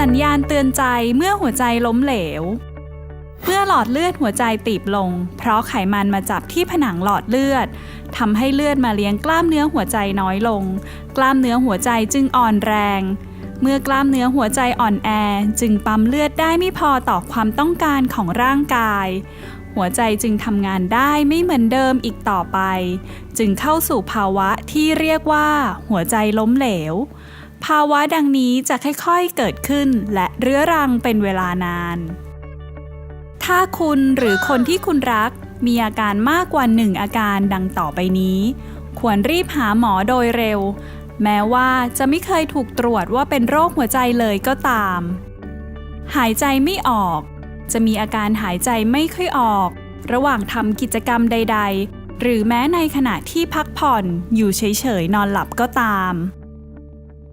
สัญญาณเตือนใจเมื่อหัวใจล้มเหลว เมื่อหลอดเลือดหัวใจตีบลง เพราะไขมันมาจับที่ผนังหลอดเลือดทำให้เลือดมาเลี้ยงกล้ามเนื้อหัวใจน้อยลง กล้ามเนื้อหัวใจจึงอ่อนแรง เมื่อกล้ามเนื้อหัวใจอ่อนแอจึงปั๊มเลือดได้ไม่พอต่อความต้องการของร่างกาย หัวใจจึงทำงานได้ไม่เหมือนเดิมอีกต่อไป จึงเข้าสู่ภาวะที่เรียกว่า หัวใจล้มเหลว ภาวะดังนี้จะค่อยๆเกิดขึ้นและเรื้อรังเป็นเวลานาน ถ้าคุณหรือคนที่คุณรักมีอาการมากกว่าหนึ่งอาการดังต่อไปนี้ ควรรีบหาหมอโดยเร็ว แม้ว่าจะไม่เคยถูกตรวจว่าเป็นโรคหัวใจเลยก็ตาม หายใจไม่ออก จะมีอาการหายใจไม่ค่อยออก ระหว่างทำกิจกรรมใด ๆ หรือแม้ในขณะที่พักผ่อนอยู่เฉยๆนอนหลับก็ตาม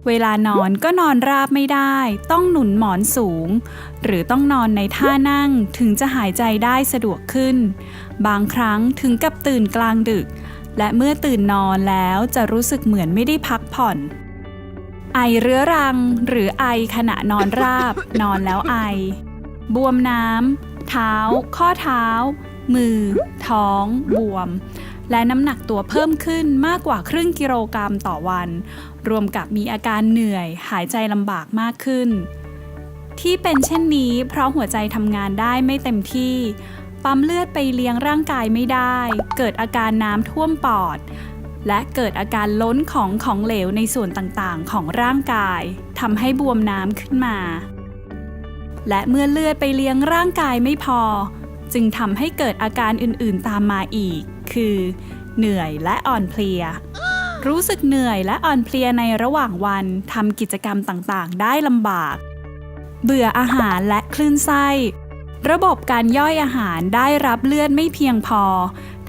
เวลานอนก็นอนราบไม่ได้ ต้องหนุนหมอนสูง หรือต้องนอนในท่านั่งถึงจะหายใจได้สะดวกขึ้น บางครั้งถึงกับตื่นกลางดึก และเมื่อตื่นนอนแล้วจะรู้สึกเหมือนไม่ได้พักผ่อน ไอเรื้อรัง หรือไอขณะนอนราบ นอนแล้วไอ บวมน้ำเท้า ข้อเท้า มือ ท้อง บวม และน้ำหนักตัวเพิ่มขึ้นมากกว่าครึ่งกิโลกรัมต่อวัน รวมกับมีอาการเหนื่อย หายใจลำบากมากขึ้น ที่เป็นเช่นนี้ เพราะหัวใจทำงานได้ไม่เต็มที่ ปั๊มเลือดไปเลี้ยงร่างกายไม่ได้ เกิดอาการน้ำท่วมปอด และเกิดอาการล้นของของเหลวในส่วนต่างๆ ของร่างกายทำให้บวมน้ำขึ้นมา และเมื่อเลือดไปเลี้ยงร่างกายไม่พอ จึงทำให้เกิดอาการอื่นๆตามมาอีก คือ เหนื่อยและอ่อนเพลีย รู้สึกเหนื่อยและอ่อนเพลียในระหว่างวันทำกิจกรรมต่างๆ ได้ลำบาก เบื่ออาหารและคลื่นไส้ระบบการย่อยอาหารได้รับเลือดไม่เพียงพอ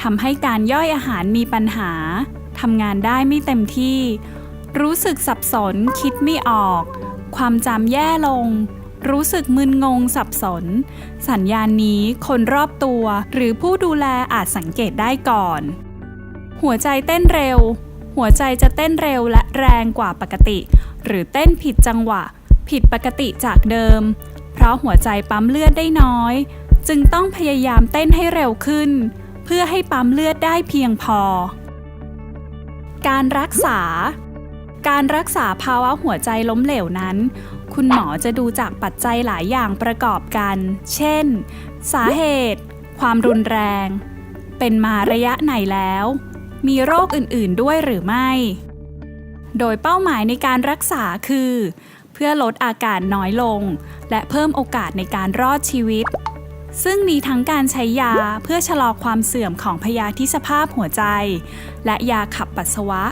ทำให้การย่อยอาหารมีปัญหาทำงานได้ไม่เต็มที่ รู้สึกสับสนคิดไม่ออก ความจำแย่ลง รู้สึกมึนงงสับสน สัญญาณนี้คนรอบตัว หรือผู้ดูแลอาจสังเกตได้ก่อน หัวใจเต้นเร็ว หัวใจจะเต้นเร็วและแรงกว่าปกติ หรือเต้นผิดจังหวะ ผิดปกติจากเดิม เพราะหัวใจปั๊มเลือดได้น้อย จึงต้องพยายามเต้นให้เร็วขึ้น เพื่อให้ปั๊มเลือดได้เพียงพอ การรักษา การรักษาภาวะหัวใจล้มเหลวนั้น คุณหมอจะดูจากปัจจัยหลายอย่างประกอบกัน เช่น สาเหตุ ความรุนแรง เป็นมาระยะไหนแล้ว มีโรคอื่นๆด้วยหรือไม่ โดยเป้าหมายในการรักษาคือ เพื่อลดอาการน้อยลง และเพิ่มโอกาสในการรอดชีวิต ซึ่งมีทั้งการใช้ยาเพื่อชะลอความเสื่อมของพยาธิสภาพหัวใจ และยาขับปัสสาวะ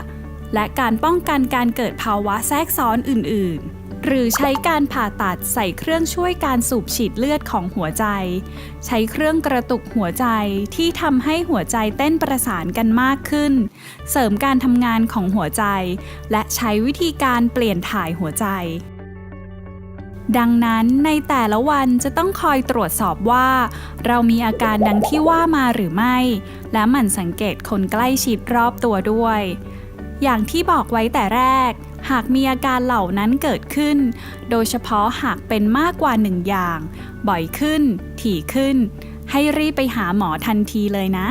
และการป้องกันการเกิดภาวะแทรกซ้อนอื่น ๆ หรือใช้การผ่าตัดใส่เครื่องช่วยการสูบฉีดเลือดของหัวใจ ใช้เครื่องกระตุกหัวใจที่ทำให้หัวใจเต้นประสานกันมากขึ้น เสริมการทำงานของหัวใจ และใช้วิธีการเปลี่ยนถ่ายหัวใจดังนั้นในแต่ละวันจะต้องคอยตรวจสอบว่า เรามีอาการดังที่ว่ามาหรือไม่ และหมั่นสังเกตคนใกล้ชิดรอบตัวด้วย อย่างที่บอกไว้แต่แรก หากมีอาการเหล่านั้นเกิดขึ้น โดยเฉพาะหากเป็นมากกว่าหนึ่งอย่าง บ่อยขึ้น ถี่ขึ้น ให้รีบไปหาหมอทันทีเลยนะ